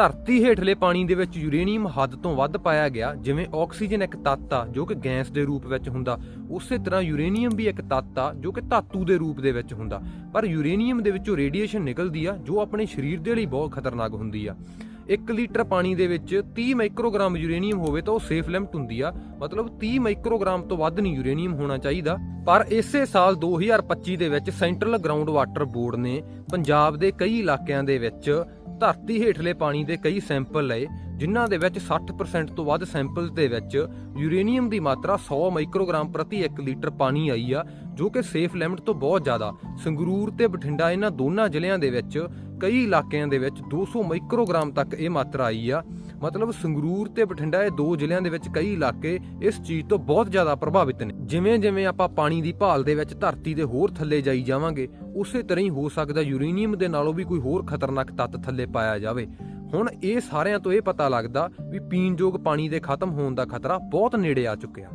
ਧਰਤੀ ਹੇਠਲੇ ਪਾਣੀ ਦੇ ਵਿੱਚ ਯੂਰੇਨੀਅਮ ਹੱਦ ਤੋਂ ਵੱਧ ਪਾਇਆ ਗਿਆ, ਜਿਵੇਂ ਆਕਸੀਜਨ ਇੱਕ ਤੱਤ ਆ, ਜੋ ਕਿ ਗੈਸ ਦੇ ਰੂਪ ਵਿੱਚ ਹੁੰਦਾ। ਉਸੇ ਤਰ੍ਹਾਂ ਯੂਰੇਨੀਅਮ ਵੀ ਇੱਕ ਤੱਤ ਆ, ਜੋ ਕਿ ਧਾਤੂ ਦੇ ਰੂਪ ਦੇ ਵਿੱਚ ਹੁੰਦਾ। ਪਰ ਯੂਰੇਨੀਅਮ ਦੇ ਵਿੱਚੋਂ ਰੇਡੀਏਸ਼ਨ ਨਿਕਲਦੀ ਆ, ਜੋ ਆਪਣੇ ਸਰੀਰ ਦੇ ਲਈ ਬਹੁਤ ਖਤਰਨਾਕ ਹੁੰਦੀ ਆ। 1 ਲੀਟਰ ਪਾਣੀ ਦੇ ਵਿੱਚ 30 ਮਾਈਕਰੋਗ੍ਰਾਮ ਯੂਰੇਨੀਅਮ ਹੋਵੇ ਤਾਂ ਉਹ ਸੇਫ ਲਿਮਟ ਹੁੰਦੀ ਆ। ਮਤਲਬ 30 ਮਾਈਕਰੋਗ੍ਰਾਮ ਤੋਂ ਵੱਧ ਨਹੀਂ ਯੂਰੇਨੀਅਮ ਹੋਣਾ ਚਾਹੀਦਾ। ਪਰ ਇਸੇ ਸਾਲ 2025 ਦੇ ਵਿੱਚ ਸੈਂਟਰਲ ਗਰਾਊਂਡ ਵਾਟਰ ਬੋਰਡ ਨੇ ਪੰਜਾਬ ਦੇ ਕਈ ਇਲਾਕਿਆਂ ਦੇ ਵਿੱਚ ਧਰਤੀ ਹੇਠਲੇ ਪਾਣੀ ਦੇ ਕਈ ਸੈਂਪਲ ਲਏ, ਜਿਨ੍ਹਾਂ ਦੇ ਵਿੱਚ 60% ਤੋਂ ਵੱਧ ਸੈਂਪਲ ਦੇ ਵਿੱਚ ਯੂਰੇਨੀਅਮ ਦੀ ਮਾਤਰਾ 100 ਮਾਈਕਰੋਗ੍ਰਾਮ ਪ੍ਰਤੀ 1 ਲੀਟਰ ਪਾਣੀ ਆਈ ਆ, ਜੋ ਕਿ ਸੇਫ ਲਿਮਟ ਤੋਂ ਬਹੁਤ ਜ਼ਿਆਦਾ। ਸੰਗਰੂਰ ਤੇ ਬਠਿੰਡਾ ਇਹਨਾਂ ਦੋਨਾਂ ਜ਼ਿਲ੍ਹਿਆਂ ਦੇ ਵਿੱਚ ਕਈ ਇਲਾਕਿਆਂ ਦੇ ਵਿੱਚ 200 ਮਾਈਕਰੋਗ੍ਰਾਮ ਤੱਕ ਇਹ ਮਾਤਰਾ ਆਈ ਆ। ਮਤਲਬ ਸੰਗਰੂਰ ਤੇ ਬਠਿੰਡਾ ਇਹ ਦੋ ਜ਼ਿਲ੍ਹਿਆਂ ਦੇ ਵਿੱਚ ਕਈ ਇਲਾਕੇ ਇਸ ਚੀਜ਼ ਤੋਂ ਬਹੁਤ ਜ਼ਿਆਦਾ ਪ੍ਰਭਾਵਿਤ ਨੇ। ਜਿਵੇਂ ਜਿਵੇਂ ਆਪਾਂ ਪਾਣੀ ਦੀ ਭਾਲ ਦੇ ਵਿੱਚ ਧਰਤੀ ਦੇ ਹੋਰ ਥੱਲੇ ਜਾਈ ਜਾਵਾਂਗੇ, ਉਸੇ ਤਰ੍ਹਾਂ ਹੀ ਹੋ ਸਕਦਾ ਯੂਰੇਨੀਅਮ ਦੇ ਨਾਲੋਂ ਵੀ ਕੋਈ ਹੋਰ ਖਤਰਨਾਕ ਤੱਤ ਥੱਲੇ ਪਾਇਆ ਜਾਵੇ। ਹੁਣ ਇਹ ਸਾਰਿਆਂ ਤੋਂ ਇਹ ਪਤਾ ਲੱਗਦਾ ਵੀ ਪੀਣਯੋਗ ਪਾਣੀ ਦੇ ਖਤਮ ਹੋਣ ਦਾ ਖਤਰਾ ਬਹੁਤ ਨੇੜੇ ਆ ਚੁੱਕਿਆ।